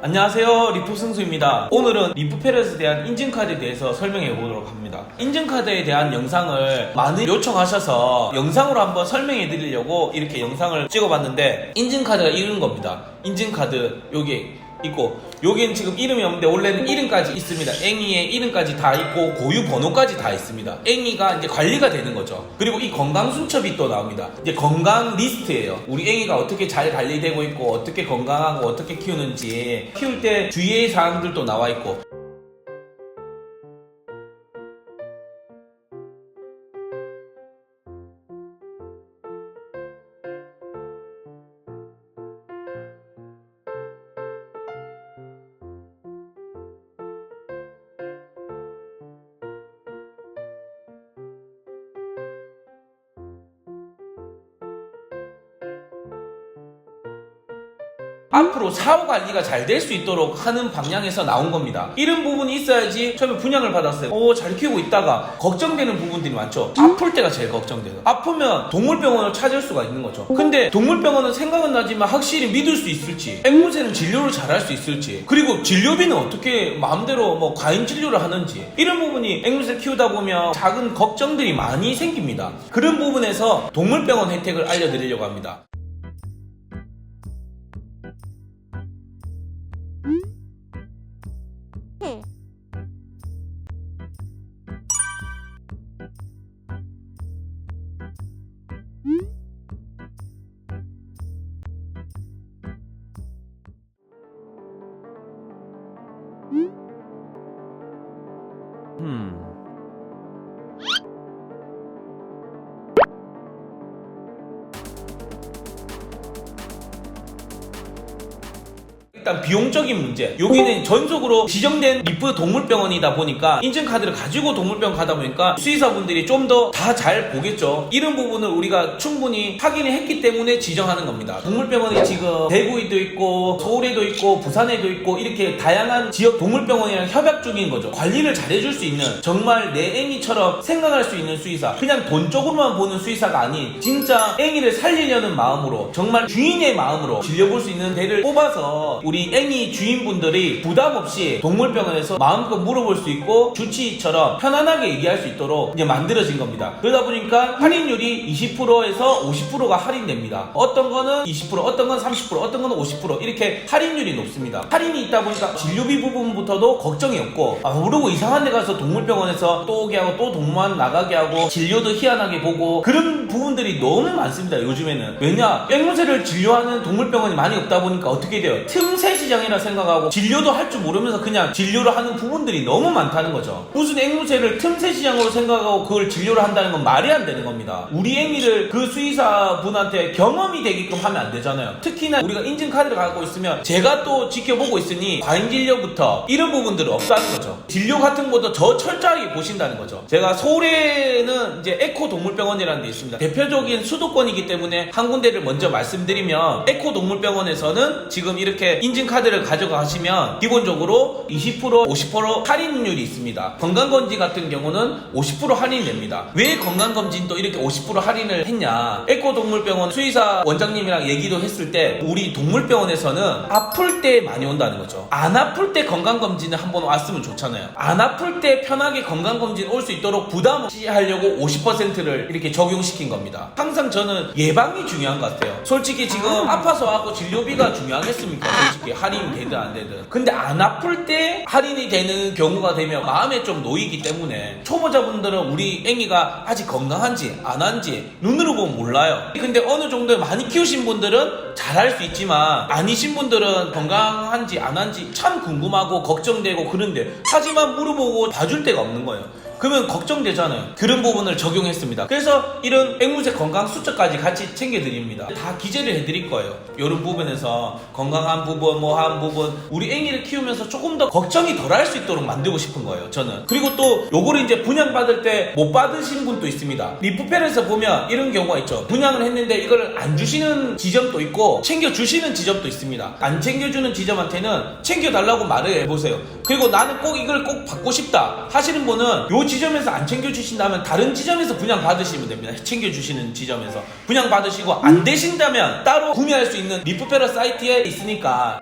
안녕하세요. 리프 승수입니다. 오늘은 리프 페렛에 대한 인증카드에 대해서 설명해 보도록 합니다. 인증카드에 대한 영상을 많이 요청하셔서 영상으로 한번 설명해 드리려고 이렇게 영상을 찍어봤는데 인증카드가 이런 겁니다. 인증카드 여기 있고 여기는 지금 이름이 없는데 원래는 이름까지 있습니다. 앵이의 이름까지 다 있고 고유 번호까지 다 있습니다. 앵이가 이제 관리가 되는 거죠. 그리고 이 건강 순첩이 또 나옵니다. 이제 건강 리스트예요. 우리 앵이가 어떻게 잘 관리되고 있고 어떻게 건강하고 어떻게 키우는지 키울 때 주의의 사항들도 나와 있고 앞으로 사후 관리가 잘 될 수 있도록 하는 방향에서 나온 겁니다. 이런 부분이 있어야지 처음에 분양을 받았어요. 오, 잘 키우고 있다가 걱정되는 부분들이 많죠. 아플 때가 제일 걱정돼요. 아프면 동물병원을 찾을 수가 있는 거죠. 근데 동물병원은 생각은 나지만 확실히 믿을 수 있을지, 앵무새는 진료를 잘 할 수 있을지, 그리고 진료비는 어떻게 마음대로 뭐 과잉 진료를 하는지, 이런 부분이 앵무새 키우다 보면 작은 걱정들이 많이 생깁니다. 그런 부분에서 동물병원 혜택을 알려드리려고 합니다. 음. 일단 비용적인 문제. 여기는 전속으로 지정된 리프 동물병원이다 보니까 인증카드를 가지고 동물병원 가다 보니까 수의사분들이 좀 더 다 잘 보겠죠. 이런 부분을 우리가 충분히 확인을 했기 때문에 지정하는 겁니다. 동물병원이 지금 대구에도 있고 서울에도 있고 부산에도 있고 이렇게 다양한 지역 동물병원이랑 협약 중인 거죠. 관리를 잘해줄 수 있는 정말 내 애미처럼 생각할 수 있는 수의사. 그냥 돈 쪽으로만 보는 수의사가 아닌 진짜 애미를 살리려는 마음으로 정말 주인의 마음으로 질려볼 수 있는 데를 뽑아서 우리 애미 주인분들이 부담 없이 동물병원에서 마음껏 물어볼 수 있고 주치의처럼 편안하게 얘기할 수 있도록 이제 만들어진 겁니다. 그러다 보니까 할인율이 20%에서 50%가 할인됩니다. 어떤 거는 20%, 어떤 건 30%, 어떤 거는 50% 이렇게 할인율이 높습니다. 할인이 있다 보니까 진료비 부분부터도 걱정이 없고 아, 모르고 이상한 데 가서 동물병원에서 또 오게 하고 또 동무원 나가게 하고 진료도 희한하게 보고 그런 부분들이 너무 많습니다. 요즘에는 왜냐 앵무새를 진료하는 동물병원이 많이 없다 보니까 어떻게 돼요? 틈새 시장이라 생각하고 진료도 할 줄 모르면서 그냥 진료를 하는 부분들이 너무 많다는 거죠. 무슨 앵무새를 틈새 시장으로 생각하고 그걸 진료를 한다는 건 말이 안 되는 겁니다. 우리 애미를 그 수의사 분한테 경험이 되게끔 하면 안 되잖아요. 특히나 우리가 인증 카드를 갖고 있으면 제가 또 지켜보고 있으니 과잉 진료부터 이런 부분들은 없다는 거죠. 진료 같은 것도 저 철저하게 보신다는 거죠. 제가 서울에는 이제 에코 동물병원이라는 데 있습니다. 대표적인 수도권이기 때문에 한 군데를 먼저 말씀드리면 에코 동물병원에서는 지금 이렇게 인증 카드를 가져가시면 기본적으로 20% 50% 할인율이 있습니다. 건강검진 같은 경우는 50% 할인됩니다. 왜 건강검진도 이렇게 50% 할인을 했냐? 에코동물병원 수의사 원장님이랑 얘기도 했을 때 우리 동물병원에서는 아플 때 많이 온다는 거죠. 안 아플 때 건강검진을 한번 왔으면 좋잖아요. 안 아플 때 편하게 건강검진 올 수 있도록 부담 없이 하려고 50%를 이렇게 적용시킨 겁니다. 항상 저는 예방이 중요한 것 같아요. 솔직히 지금 아파서 하고 진료비가 중요하겠습니까? 솔직히 할인이 되든 안 되든. 근데 안 아플 때 할인이 되는 경우가 되면 마음에 좀 놓이기 때문에 초보자분들은 우리 애기가 아직 건강한지 안 한지 눈으로 보면 몰라요. 근데 어느 정도 많이 키우신 분들은 잘할 수 있지만 아니신 분들은 건강한지 안 한지 참 궁금하고 걱정되고 그런데 하지만 물어보고 봐줄 데가 없는 거예요. 그러면 걱정되잖아요. 그런 부분을 적용했습니다. 그래서 이런 앵무새 건강 수첩까지 같이 챙겨드립니다. 다 기재를 해드릴 거예요. 이런 부분에서 건강한 부분, 뭐한 부분, 우리 앵이를 키우면서 조금 더 걱정이 덜 할 수 있도록 만들고 싶은 거예요. 저는. 그리고 또 요거를 이제 분양받을 때 못 받으신 분도 있습니다. 리프펠에서 보면 이런 경우가 있죠. 분양을 했는데 이걸 안 주시는 지점도 있고 챙겨 주시는 지점도 있습니다. 안 챙겨주는 지점한테는 챙겨달라고 말을 해보세요. 그리고 나는 꼭 이걸 꼭 받고 싶다 하시는 분은 요 지점에서 안 챙겨주신다면 다른 지점에서 분양 받으시면 됩니다. 챙겨주시는 지점에서 분양 받으시고 안 되신다면 따로 구매할 수 있는 리프페러 사이트에 있으니까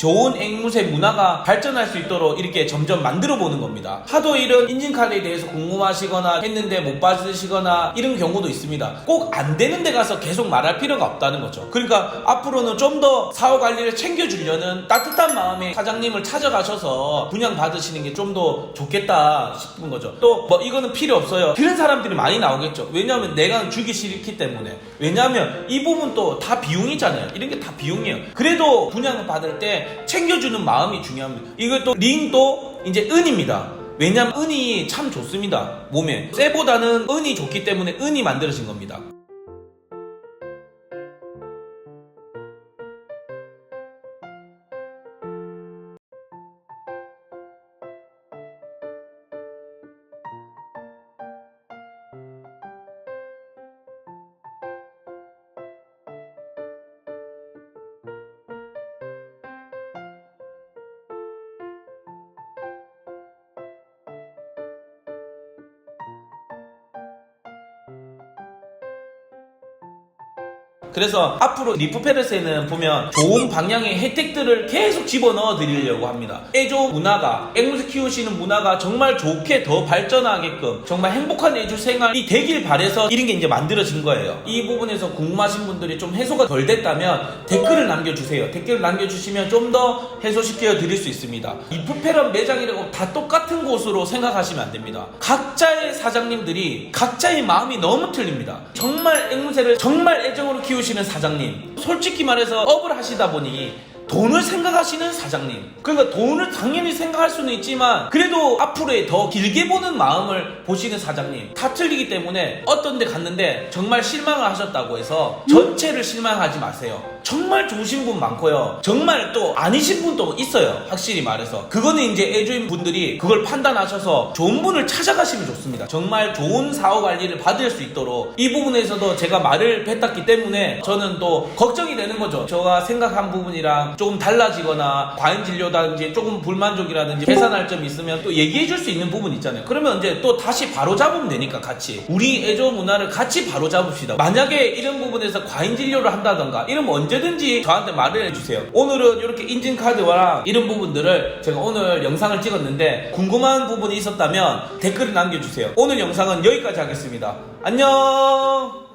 좋은 앵무새 문화가 발전할 수 있도록 이렇게 점점 만들어 보는 겁니다. 하도 이런 인증카드에 대해서 궁금하시거나 했는데 못 받으시거나 이런 경우도 있습니다. 꼭 안 되는 데 가서 계속 말할 필요가 없다는 거죠. 그러니까 앞으로는 좀 더 사후 관리를 챙겨주려는 따뜻한 마음에 사장님을 찾아가셔서 분양 받으시는 게 좀 더 좋겠다 싶은 거죠. 또 뭐 이거는 필요 없어요. 그런 사람들이 많이 나오겠죠. 왜냐하면 내가 주기 싫기 때문에. 왜냐하면 이 부분 또 다 비용이잖아요. 이런 게 다 비용이에요. 그래도 분양을 받을 때 챙겨주는 마음이 중요합니다. 이것도 링도 이제 은입니다. 왜냐면 은이 참 좋습니다. 몸에. 쇠보다는 은이 좋기 때문에 은이 만들어진 겁니다. 그래서 앞으로 리프페르스에는 보면 좋은 방향의 혜택들을 계속 집어넣어 드리려고 합니다. 애조 문화가, 앵무새 키우시는 문화가 정말 좋게 더 발전하게끔 정말 행복한 애조 생활이 되길 바래서 이런 게 이제 만들어진 거예요. 이 부분에서 궁금하신 분들이 좀 해소가 덜 됐다면 댓글을 남겨주세요. 댓글을 남겨주시면 좀 더 해소시켜 드릴 수 있습니다. 리프페런 매장이라고 다 똑같은 곳으로 생각하시면 안 됩니다. 각자의 사장님들이 각자의 마음이 너무 틀립니다. 정말 앵무새를 정말 애정으로 키우시는 사장님. 솔직히 말해서 업을 하시다 보니 돈을 생각하시는 사장님. 그러니까 돈을 당연히 생각할 수는 있지만 그래도 앞으로의 더 길게 보는 마음을 보시는 사장님. 다 틀리기 때문에 어떤 데 갔는데 정말 실망을 하셨다고 해서 전체를 실망하지 마세요. 정말 좋으신 분 많고요. 정말 또 아니신 분도 있어요. 확실히 말해서. 그거는 이제 애주인 분들이 그걸 판단하셔서 좋은 분을 찾아가시면 좋습니다. 정말 좋은 사후 관리를 받을 수 있도록 이 부분에서도 제가 말을 뱉었기 때문에 저는 또 걱정이 되는 거죠. 제가 생각한 부분이랑 조금 달라지거나 과잉 진료라든지 조금 불만족이라든지 계산할 점이 있으면 또 얘기해 줄 수 있는 부분 있잖아요. 그러면 이제 또 다시 바로 잡으면 되니까 같이 우리 애조 문화를 같이 바로 잡읍시다. 만약에 이런 부분에서 과잉 진료를 한다던가 이러면 언제든지 저한테 말을 해주세요. 오늘은 이렇게 인증 카드와 이런 부분들을 제가 오늘 영상을 찍었는데 궁금한 부분이 있었다면 댓글을 남겨주세요. 오늘 영상은 여기까지 하겠습니다. 안녕.